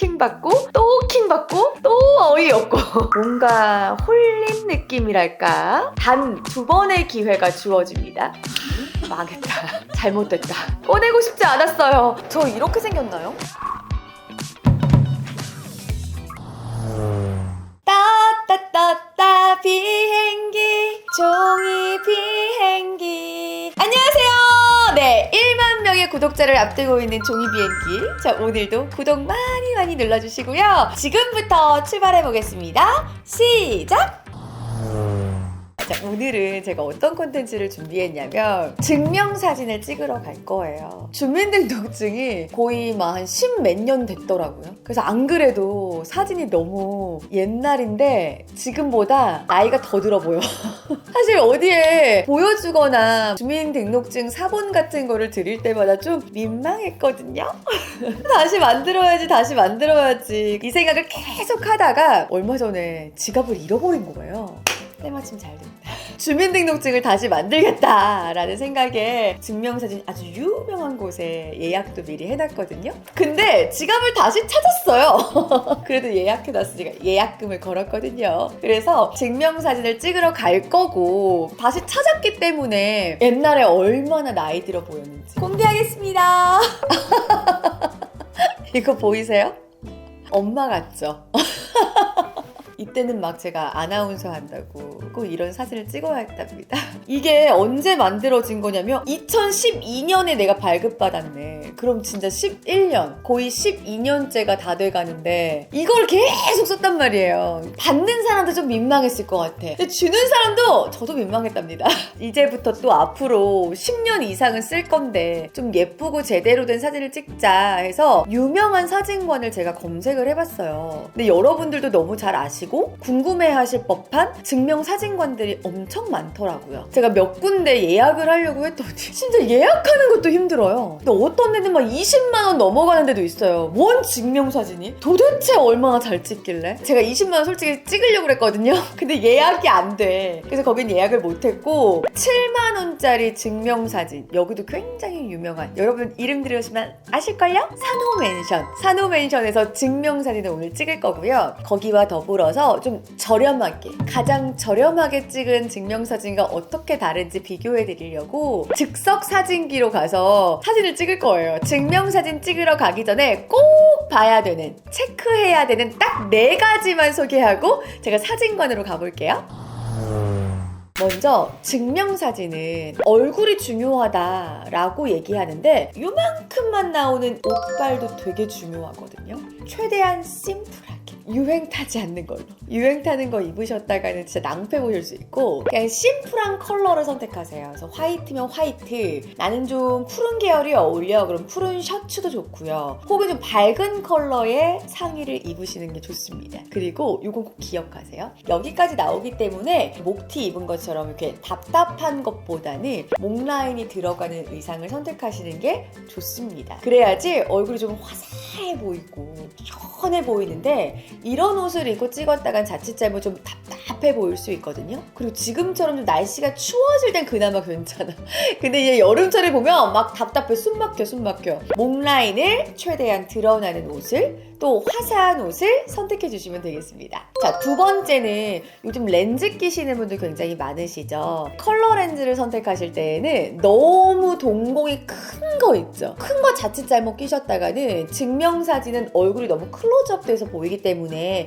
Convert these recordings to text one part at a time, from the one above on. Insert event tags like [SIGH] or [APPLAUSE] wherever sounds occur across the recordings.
킹받고 또 킹받고 또 어이없고. [LAUGHS] 뭔가 홀린 느낌이랄까? 단 두 번의 기회가 주어집니다. 망했다. [LAUGHS] 잘못됐다. 꺼내고 싶지 않았어요. 저 이렇게 생겼나요? 따따따따 비행기 종이 비행기. 안녕하세요. 네 1만 명의 구독자를 앞두고 있는 종이 비행기. 자 오늘도 구독 많이 많이 눌러주시고요. 지금부터 출발해 보겠습니다. 시작 자, 오늘은 제가 어떤 콘텐츠를 준비했냐면 증명사진을 찍으러 갈 거예요. 주민등록증이 거의 막 한 십 몇 년 됐더라고요. 그래서 안 그래도 사진이 너무 옛날인데 지금보다 나이가 더 들어 보여. [LAUGHS] 사실 어디에 보여주거나 주민등록증 사본 같은 거를 드릴 때마다 좀 민망했거든요. [LAUGHS] 다시 만들어야지, 다시 만들어야지. 이 생각을 계속 하다가 얼마 전에 지갑을 잃어버린 거예요. 때마침 잘 됐다. 주민등록증을 다시 만들겠다라는 생각에 증명사진 아주 유명한 곳에 예약도 미리 해놨거든요. 근데 지갑을 다시 찾았어요. [LAUGHS] 그래도 예약해놨으니까 예약금을 걸었거든요. 그래서 증명사진을 찍으러 갈 거고 다시 찾았기 때문에 옛날에 얼마나 나이 들어 보였는지 공개하겠습니다. [LAUGHS] 이거 보이세요? 엄마 같죠? [LAUGHS] 이때는 막 제가 아나운서 한다고 꼭 이런 사진을 찍어야 했답니다. [LAUGHS] 이게 언제 만들어진 거냐면 2012년에 내가 발급받았네. 그럼 진짜 11년, 거의 12년째가 다 돼가는데 이걸 계속 썼단 말이에요. 받는 사람도 좀 민망했을 것 같아. 근데 주는 사람도 저도 민망했답니다. [LAUGHS] 이제부터 또 앞으로 10년 이상은 쓸 건데 좀 예쁘고 제대로 된 사진을 찍자 해서 유명한 사진관을 제가 검색을 해봤어요. 근데 여러분들도 너무 잘 아시고 궁금해하실 법한 증명 사진관들이 엄청 많더라고요. 제가 몇 군데 예약을 하려고 했더니 [LAUGHS] 진짜 예약하는 것도 힘들어요. 근데 어떤 데는 막 20만 원 넘어가는 데도 있어요. 뭔 증명 사진이? 도대체 얼마나 잘 찍길래? 제가 20만 원 솔직히 찍으려고 그랬거든요. [LAUGHS] 근데 예약이 안 돼. 그래서 거긴 예약을 못 했고 7만 원짜리 증명 사진 여기도 굉장히 유명한 여러분 이름 들으시면 아실걸요? 산호맨션. 산호맨션에서 증명 사진을 오늘 찍을 거고요. 거기와 더불어서 좀 저렴하게 가장 저렴하게 찍은 증명사진과 어떻게 다른지 비교해 드리려고 즉석 사진기로 가서 사진을 찍을 거예요. 증명사진 찍으러 가기 전에 꼭 봐야 되는 체크해야 되는 딱 네 가지만 소개하고 제가 사진관으로 가볼게요. 먼저 증명사진은 얼굴이 중요하다라고 얘기하는데 이만큼만 나오는 옷발도 되게 중요하거든요. 최대한 심플하게 유행 타지 않는 걸로 유행 타는 거 입으셨다가는 진짜 낭패 보실 수 있고 그냥 심플한 컬러를 선택하세요. 그래서 화이트면 화이트 나는 좀 푸른 계열이 어울려 그럼 푸른 셔츠도 좋고요. 혹은 좀 밝은 컬러의 상의를 입으시는 게 좋습니다. 그리고 이건 꼭 기억하세요. 여기까지 나오기 때문에 목티 입은 것처럼 이렇게 답답한 것보다는 목 라인이 들어가는 의상을 선택하시는 게 좋습니다. 그래야지 얼굴이 좀 화사해 보이고 시원해 보이는데 이런 옷을 입고 찍었다간 자칫 잘못 좀 답답해 보일 수 있거든요. 그리고 지금처럼 좀 날씨가 추워질 땐 그나마 괜찮아. [LAUGHS] 근데 이제 여름철에 보면 막 답답해 숨 막혀 숨 막혀. 목 라인을 최대한 드러나는 옷을 또 화사한 옷을 선택해 주시면 되겠습니다. 자, 두 번째는 요즘 렌즈 끼시는 분들 굉장히 많으시죠. 컬러 렌즈를 선택하실 때에는 너무 동공이 큰 거 있죠. 큰 거 자칫 잘못 끼셨다가는 증명사진은 얼굴이 너무 클로즈업 돼서 보이기 때문에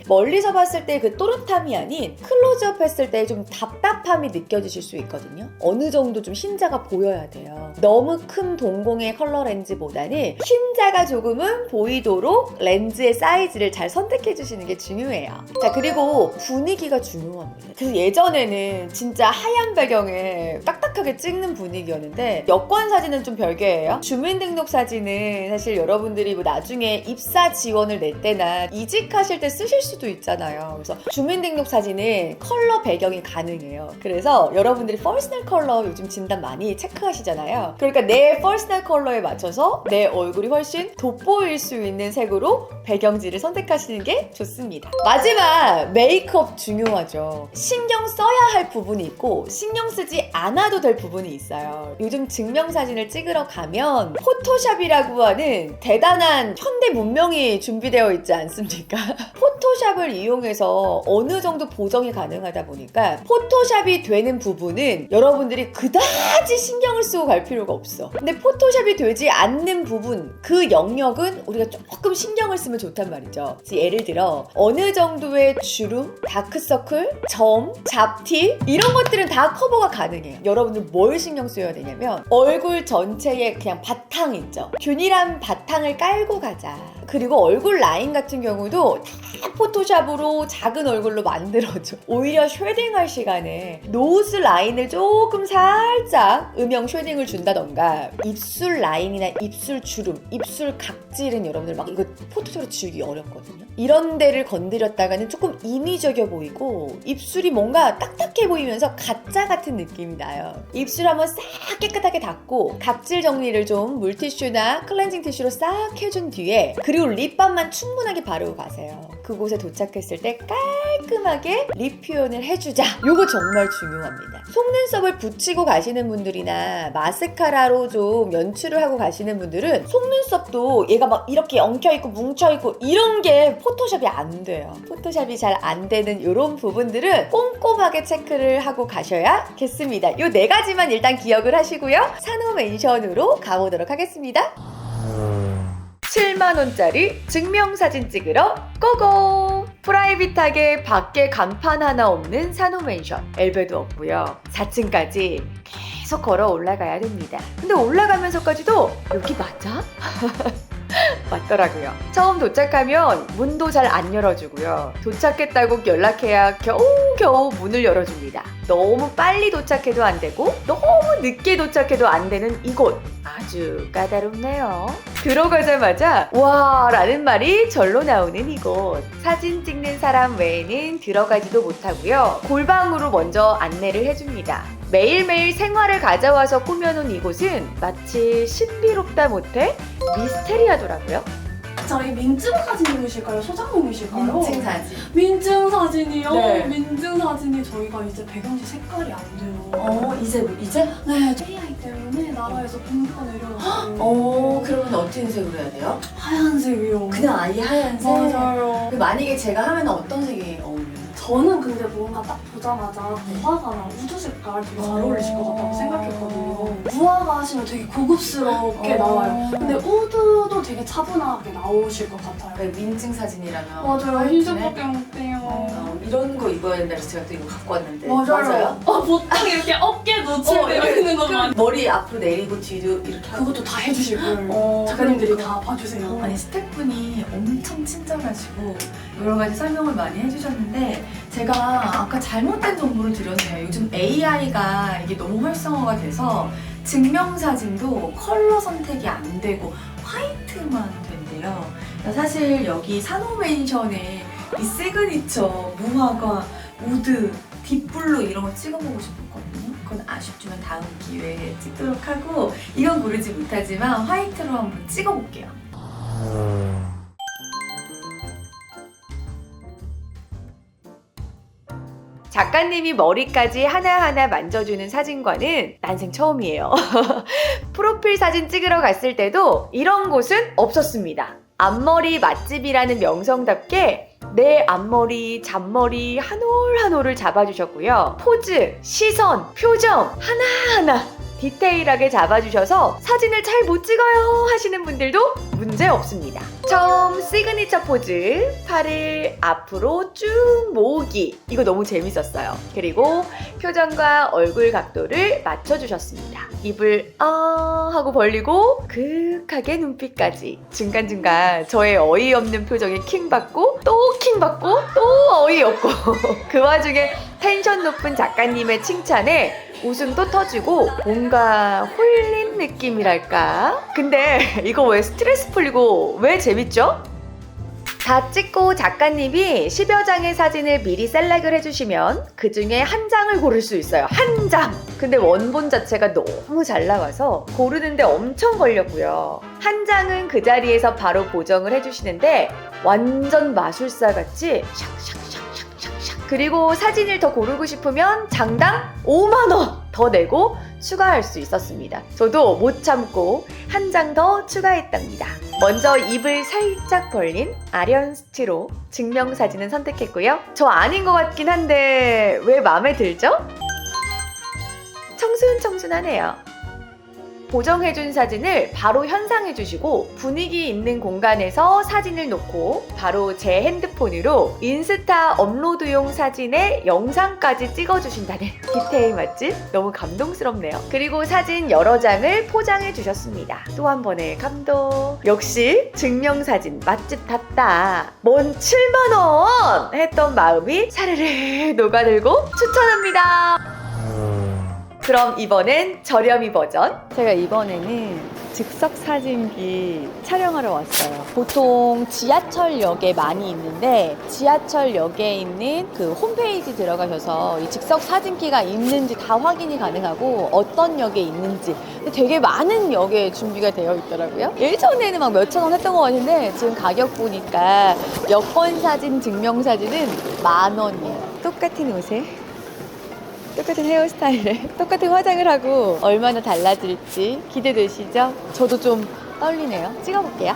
멀리서 봤을 때 그 또렷함이 아닌 클로즈업 했을 때 좀 답답함이 느껴지실 수 있거든요. 어느 정도 좀 흰자가 보여야 돼요. 너무 큰 동공의 컬러 렌즈보다는 흰자가 조금은 보이도록 렌즈의 사이즈를 잘 선택해 주시는 게 중요해요. 자, 그리고 분위기가 중요합니다. 그래서 예전에는 진짜 하얀 배경에 딱딱하게 찍는 분위기였는데 여권 사진은 좀 별개예요. 주민등록 사진은 사실 여러분들이 뭐 나중에 입사 지원을 낼 때나 이직하실 때 쓰실 수도 있잖아요. 그래서 주민등록 사진은 컬러 배경이 가능해요. 그래서 여러분들이 퍼스널 컬러 요즘 진단 많이 체크하시잖아요. 그러니까 내 퍼스널 컬러에 맞춰서 내 얼굴이 훨씬 돋보일 수 있는 색으로 배경지를 선택하시는 게 좋습니다. 마지막 메이크업 중요하죠. 신경 써야 할 부분이 있고 신경 쓰지 않아도 될 부분이 있어요. 요즘 증명사진을 찍으러 가면 포토샵이라고 하는 대단한 현대 문명이 준비되어 있지 않습니까? [LAUGHS] 포토샵을 이용해서 어느 정도 보정이 가능하다 보니까 포토샵이 되는 부분은 여러분들이 그다지 신경을 쓰고 갈 필요가 없어. 근데 포토샵이 되지 않는 부분, 그 영역은 우리가 조금 신경을 쓰면 좋단 말이죠. 예를 들어 어느 정도의 주름, 다크서클, 점, 잡티 이런 것들은 다 커버가 가능해요. 여러분들 뭘 신경 써야 되냐면 얼굴 전체에 그냥 바탕 있죠. 균일한 바탕을 깔고 가자. 그리고 얼굴 라인 같은 경우도 다 포토샵으로 작은 얼굴로 만들어줘. 오히려 쉐딩할 시간에 노즈 라인을 조금 살짝 음영 쉐딩을 준다던가 입술 라인이나 입술 주름, 입술 각질은 여러분들 막 이거 포토샵으로 지우기 어렵거든요. 이런 데를 건드렸다가는 조금 인위적이어 보이고 입술이 뭔가 딱딱해 보이면서 가짜 같은 느낌이 나요. 입술 한번 싹 깨끗하게 닦고 각질 정리를 좀 물티슈나 클렌징 티슈로 싹 해준 뒤에 그 리고 립밤만 충분하게 바르고 가세요. 그곳에 도착했을 때 깔끔하게 립 표현을 해주자. 요거 정말 중요합니다. 속눈썹을 붙이고 가시는 분들이나 마스카라로 좀 연출을 하고 가시는 분들은 속눈썹도 얘가 막 이렇게 엉켜있고 뭉쳐있고 이런 게 포토샵이 안 돼요. 포토샵이 잘 안 되는 이런 부분들은 꼼꼼하게 체크를 하고 가셔야겠습니다. 요 네 가지만 일단 기억을 하시고요. 산호 멘션으로 가보도록 하겠습니다. 7만원짜리 증명사진 찍으러 고고! 프라이빗하게 밖에 간판 하나 없는 산호맨션 엘베도 없고요. 4층까지 계속 걸어 올라가야 됩니다. 근데 올라가면서까지도 여기 맞아? [LAUGHS] 맞더라고요. 처음 도착하면 문도 잘 안 열어주고요. 도착했다고 연락해야 겨우겨우 문을 열어줍니다. 너무 빨리 도착해도 안 되고 너무 늦게 도착해도 안 되는 이곳 아주 까다롭네요. 들어가자마자 와 라는 말이 절로 나오는 이곳. 사진 찍는 사람 외에는 들어가지도 못하고요. 골방으로 먼저 안내를 해줍니다. 매일매일 생활을 가져와서 꾸며놓은 이곳은 마치 신비롭다 못해 미스테리하더라고요. 저희 민증 사진님이실까요? 소장님이실까요? 사진. 민증 사진이요? 네. 민증 사진이 저희가 이제 배경지 색깔이 안 돼요. 어 이제 이제? 네, 때문에 나라에서 공개가 내려가지고 어 그러면 어떤 색으로 해야 돼요? 하얀색이요. 아예 하얀색. 맞아요. 만약에 제가 하면 어떤 색이 어울려요? 저는 근데 뭔가 딱 보자마자 무화과나 우드 색깔 되게 잘 어. 어울리실 것 같다고 생각했거든요. 무화과 하시면 되게 고급스럽게 어. 나와요. 근데 우드도 되게 차분하게 나오실 것 같아요. 네, 민증 사진이라면 맞아요. 흰색밖에 못해요. 어, 이런 거 입어야 된다 그래서 제가 또 이거 갖고 왔는데 맞아요. 어, 보통 이렇게 어깨 노출되어 있는 것만 머리 앞으로 내리고 뒤로 이렇게 하고 그것도 다 해주실 거예요. 어, 작가님들이 그러니까. 다 봐주세요. 아니 스태프분이 엄청 친절하시고 여러 가지 설명을 많이 해주셨는데 제가 아까 잘못된 정보를 드렸네요. 요즘 AI가 이게 너무 활성화가 돼서 증명사진도 컬러 선택이 안 되고 화이트만 된대요. 사실 여기 산호맨션에 이 시그니처 무화과 우드 딥블루 이런 거 찍어보고 싶었거든요. 그건 아쉽지만 다음 기회에 찍도록 하고 이건 고르지 못하지만 화이트로 한번 찍어볼게요. 작가님이 머리까지 하나하나 만져주는 사진관은 난생 처음이에요. [LAUGHS] 프로필 사진 찍으러 갔을 때도 이런 곳은 없었습니다. 앞머리 맛집이라는 명성답게 내 앞머리, 잔머리 한 올 한 올을 잡아주셨고요. 포즈, 시선, 표정 하나하나 디테일하게 잡아주셔서 사진을 잘 못 찍어요 하시는 분들도 문제 없습니다. 처음 시그니처 포즈, 팔을 앞으로 쭉 모으기. 이거 너무 재밌었어요. 그리고 표정과 얼굴 각도를 맞춰주셨습니다. 입을 아 하고 벌리고 극하게 눈빛까지 중간중간 저의 어이없는 표정에 킹받고 또 킹받고 또 어이없고 [LAUGHS] 그 와중에 텐션 높은 작가님의 칭찬에 웃음도 터지고 뭔가 홀린 느낌이랄까? 근데 이거 왜 스트레스 풀리고 왜 재밌죠? 다 찍고 작가님이 10여 장의 사진을 미리 셀렉을 해주시면 그 중에 한 장을 고를 수 있어요. 한 장! 근데 원본 자체가 너무 잘 나와서 고르는데 엄청 걸렸고요. 한 장은 그 자리에서 바로 보정을 해주시는데 완전 마술사 같이 샥샥샥샥샥샥 그리고 사진을 더 고르고 싶으면 장당 5만원 더 내고 추가할 수 있었습니다. 저도 못 참고 한 장 더 추가했답니다. 먼저 입을 살짝 벌린 아련 스티로 증명사진은 선택했고요. 저 아닌 것 같긴 한데 왜 마음에 들죠? 청순청순하네요. 보정해준 사진을 바로 현상해주시고 분위기 있는 공간에서 사진을 놓고 바로 제 핸드폰으로 인스타 업로드용 사진에 영상까지 찍어주신다는 [LAUGHS] 디테일 맛집 너무 감동스럽네요. 그리고 사진 여러 장을 포장해주셨습니다. 또 한 번의 감동. 역시 증명사진 맛집답다. 뭔 7만원! 했던 마음이 사르르 녹아들고 추천합니다. 그럼 이번엔 저렴이 버전. 제가 이번에는 즉석 사진기 촬영하러 왔어요. 보통 지하철역에 많이 있는데 지하철역에 있는 그 홈페이지 들어가셔서 이 즉석 사진기가 있는지 다 확인이 가능하고 어떤 역에 있는지 근데 되게 많은 역에 준비가 되어 있더라고요. 예전에는 막 몇천 원 했던 것 같은데 지금 가격 보니까 여권 사진, 증명 사진은 만 원이에요. 똑같은 옷에 똑같은 헤어스타일에 [LAUGHS] 똑같은 화장을 하고 얼마나 달라질지 기대되시죠? 저도 좀 떨리네요. 찍어볼게요.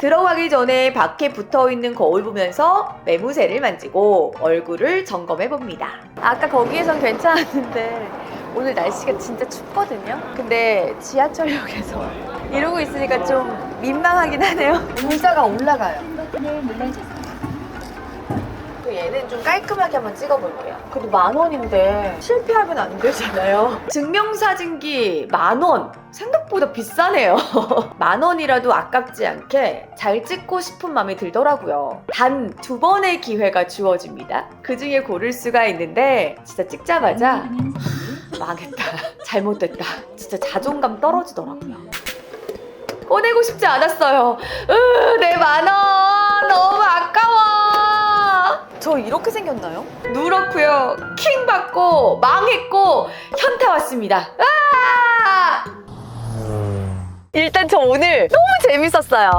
들어가기 전에 밖에 붙어 있는 거울 보면서 매무새를 만지고 얼굴을 점검해 봅니다. 아까 거기에선 괜찮았는데 오늘 날씨가 진짜 춥거든요. 근데 지하철역에서 [LAUGHS] 이러고 있으니까 좀 민망하긴 하네요. 문자가 올라가요. 또 얘는 좀 깔끔하게 한번 찍어볼게요. 그래도 만 원인데 실패하면 안 되잖아요. [LAUGHS] 증명사진기 만 원. 생각보다 비싸네요. [LAUGHS] 만 원이라도 아깝지 않게 잘 찍고 싶은 마음이 들더라고요. 단 두 번의 기회가 주어집니다. 그 중에 고를 수가 있는데 진짜 찍자마자 [LAUGHS] 망했다. 잘못됐다. 진짜 자존감 떨어지더라고요. 꺼내고 싶지 않았어요. 으, 내 만원 너무 아까워. 저 이렇게 생겼나요? 누렇고요. 킹 받고 망했고 현타 왔습니다. 아! 일단 저 오늘 너무 재밌었어요.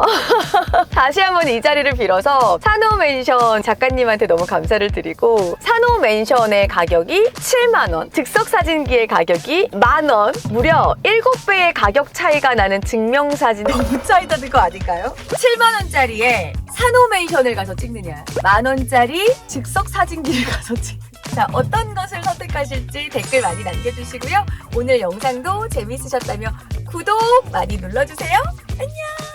[LAUGHS] 다시 한번 이 자리를 빌어서 산호맨션 작가님한테 너무 감사를 드리고 산호맨션의 가격이 7만 원, 즉석 사진기의 가격이 만 원, 무려 7배의 가격 차이가 나는 증명 사진 너무 차이 나는 거 아닐까요? 7만 원짜리에 산호맨션을 가서 찍느냐 만 원짜리 즉석 사진기를 가서 찍느냐 자, 어떤 것을 선택하실지 댓글 많이 남겨주시고요. 오늘 영상도 재밌으셨다면 구독 많이 눌러주세요. 안녕!